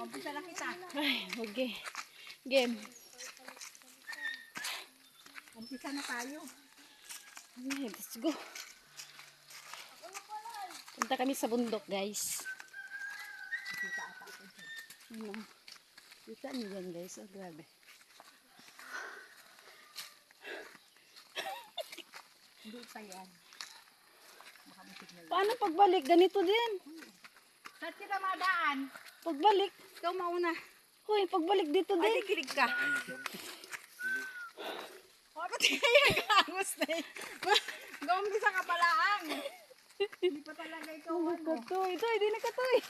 Umpisa na kita. Ay, okay. Game. Umpisa na tayo. Ay, let's go. Punta kami sa bundok, guys. Kita ata ako. Ano? Kita niyo yan, guys. Oh, grabe. Hindi pa yan. Paano pagbalik? Ganito din. Saan kita madaan? Pagbalik. Ikaw mauna. Hoy, pagbalik dito Ay, din. kilig ka. Ba't kaya nag-aangos na eh? Gumpisa ka pala ang. Hindi pa talaga ikaw ano. Katoy, toy, di na katoy.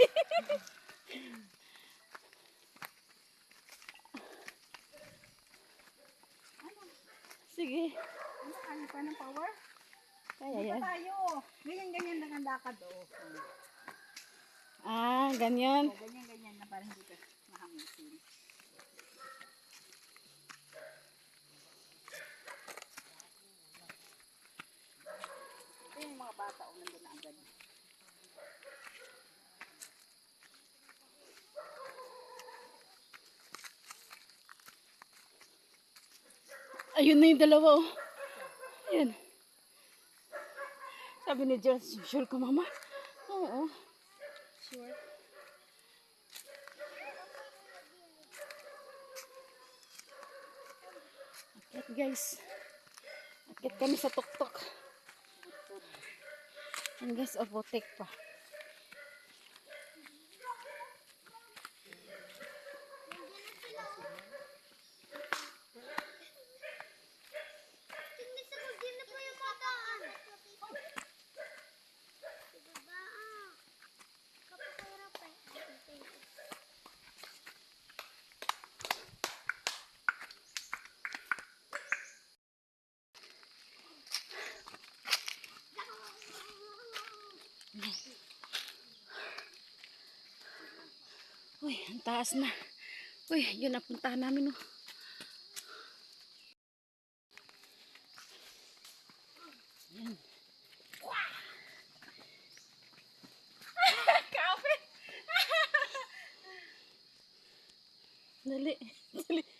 Sige. Ano, kaya pa ng power? Hindi yan. pa tayo. Ganyan-ganyan lang ang lakad oh. Ah, ganyan. O, ganyan-ganyan na para hindi ka mahangusin. Ito yung mga bata o nandun na agad. Ayun na yung dalawa, oh. Ayun. Sabi ni Jones, sure ka, mama? Oo. Sure. Akit, guys. Akit kami sa tuktok. Yan, guys, obotek pa. Uy, ang taas na. Uy, yun napuntahan namin oh. Yan. Dali, dali.